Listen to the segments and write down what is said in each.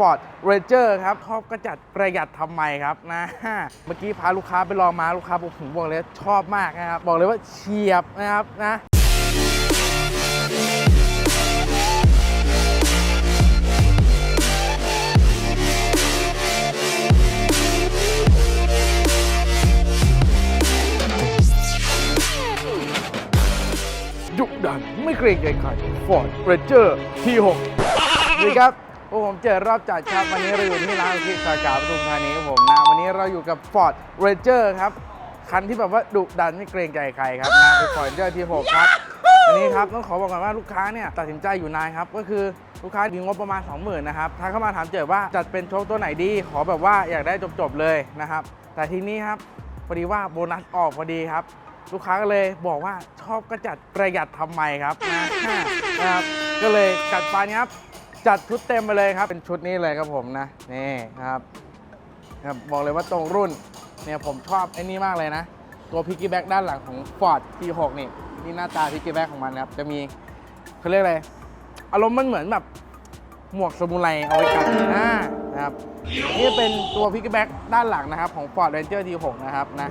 Ford Ranger ครับชอบก็จัดประหยัดทำไมครับนะ เมื่อกี้พาลูกค้าไปลองมาลูกค้าบอกผมบอกเลยชอบมากนะครับ บอกเลยว่าเฉียบนะครับนะดุดันไม่เกรงใจใคร Ford Ranger T6 สวัสดีครับ วกผมเจอรอบจัดครับวันนี้เราอยู่ที่ร้านที่สาขาปทุมธานีผมนะวันนี้เราอยู่กับ Ford Ranger ครับคันที่แบบว่าดุดันไม่เกรงใจใครครับนะเป็น Ford Ranger T6 ครับอันนี้ครับต้องขอบอกก่อนว่าลูกค้าเนี่ยตัดสินใจอยู่นานครับก็คือลูกค้ามีงบประมาณ 20,000นะครับทักเข้ามาถามเจอว่าจัดเป็นโชคตัวไหนดี ขอแบบว่าอยากได้จบๆเลยนะครับแต่ทีนี้ครับพอดีว่าโบนัสออกพอดีครับ ลูกค้าก็เลยบอกว่าชอบก็จัดประหยัดทำไมครับนะนะครับก็เลยจัดไปครับ จัดชุดเต็มไปเลยครับ เป็นชุดนี้เลยครับผมนะ นี่นะครับครับบอกเลยว่าตรงรุ่นเนี่ยผมชอบไอ้นี่มากเลยนะ ตัวพิกกี้แบ็กด้านหลังของ Ford T6 นี่นี่หน้าตาพิกกี้แบ็กของมันนะครับ จะมีเขาเรียกอะไรอารมณ์มันเหมือนแบบหมวกสมุไรเอาไว้กันหน้านะครับนี่เป็นตัวพิกกี้แบ็กด้านหลังนะครับ ของ Ford Ranger T6 นะครับนะ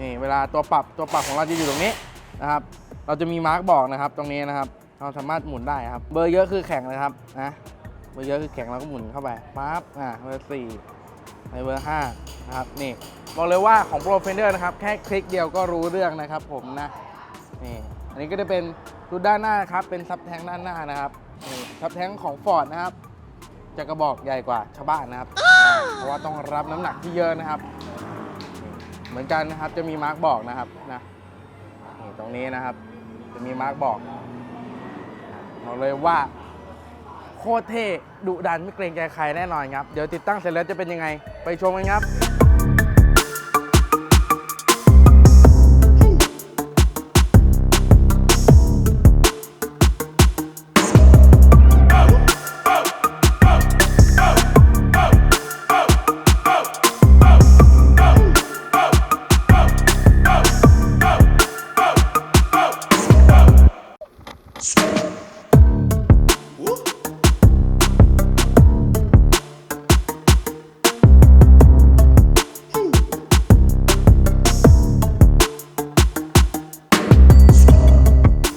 นี่เวลาตัวปรับตัวปรับของเราจะอยู่ตรงนี้นะครับ เราจะมีมาร์กบอกนะครับตรงนี้นะครับ เราสามารถหมุนได้ครับ เบอร์เยอะคือแข็งเลยครับนะเบอร์เยอะคือแข็งเราก็หมุนเข้าไปปั๊บอ่าเบอร์สี่ไปเบอร์ห้านะครับนี่บอกเลยว่าของ Pro Fender นะครับ แค่คลิกเดียวก็รู้เรื่องนะครับ ผมนะนี่อันนี้ก็จะเป็นรูด้านหน้านะครับ เป็นซับแทงด้านหน้านะครับนี่ซับแทงของ Ford นะครับ จะกระบอกใหญ่กว่าชาวบ้านนะครับ เพราะว่าต้องรับน้ำหนักที่เยอะนะครับ เหมือนกันนะครับจะมีมาร์กบอกนะครับนะนี่ตรงนี้นะครับ จะมีมาร์กบอก บอกเลยว่า โคตรเท่ดุดันไม่เกรงใจใครแน่นอนครับ เดี๋ยวติดตั้งเสร็จแล้วจะเป็นยังไง ไปชมกันครับ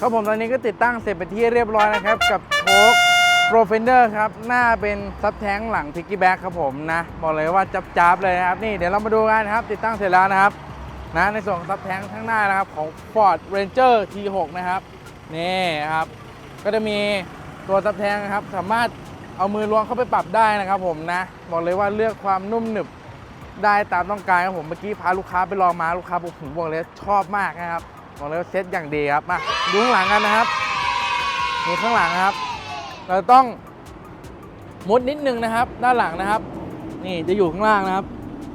ครับผมตอนนี้ก็ติดตั้งเสร็จไปที่เรียบร้อยนะครับ กับโชค Pro Fender ครับ หน้าเป็นซับแท้งหลังพิกกี้แบ็กครับผมนะ บอกเลยว่าจับจับๆเลยนะครับ นี่เดี๋ยวเรามาดูกันนะครับ ติดตั้งเสร็จแล้วนะครับนะในส่วนซับแท้งข้างหน้านะครับของ Ford Ranger T6 นะครับนี่ครับ ก็จะมีตัวซับแท้งนะครับ สามารถเอามือล้วงเข้าไปปรับได้นะครับผมนะบอกเลยว่าเลือกความนุ่มหนึบได้ตามต้องการครับผมเมื่อกี้พาลูกค้าไปลองมาลูกค้าบอกผมบอกเลยชอบมากนะครับ บอกเลยว่าเซ็ตอย่างดีครับมาดูข้างหลังกันนะครับนี่ข้างหลังนะครับ เราต้องมุดนิดนึงนะครับ ด้านหลังนะครับ นี่จะอยู่ข้างล่างนะครับ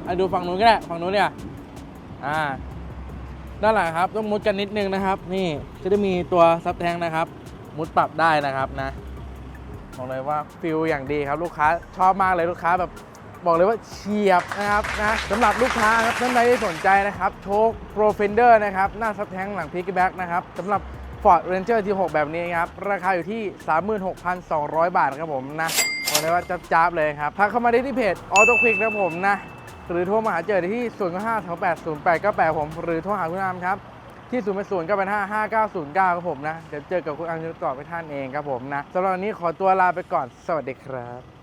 อดูฝั่งนู้นก็ได้ฝั่งนู้นเนี่ยอ่าด้านหลังครับต้องมุดกันนิดนึงนะครับ นี่จะได้มีตัวซับแทงนะครับ มุดปรับได้นะครับนะบอกเลยว่าฟิลอย่างดีครับลูกค้าชอบมากเลยลูกค้าแบบ บอกเลยว่าเฉียบนะครับนะสำหรับลูกค้าครับท่านใดที่สนใจนะครับ โชค Pro Fender นะครับ หน้าซับแทงหลังพิกแบ็กนะครับสำหรับ Ford Ranger T6 แบบนี้ครับ ราคาอยู่ที่ 36,200 บาทครับผมนะบอกเลยว่าจับจ้าบเลยครับทักเข้ามาได้ที่เพจ Auto Quick ครับผมนะ หรือโทรมาหาเจอได้ที่ 0 5 2 8 0 8 9 8ผม หรือโทรหาคุณอามครับที่0 8 0 9 8 5 5 9 0 9ครับผมนะ เดี๋ยวเจอกับคุณอามยุทธก่อนไปท่านเองครับผมนะสำหรับวันนี้ขอตัวลาไปก่อน สวัสดีครับ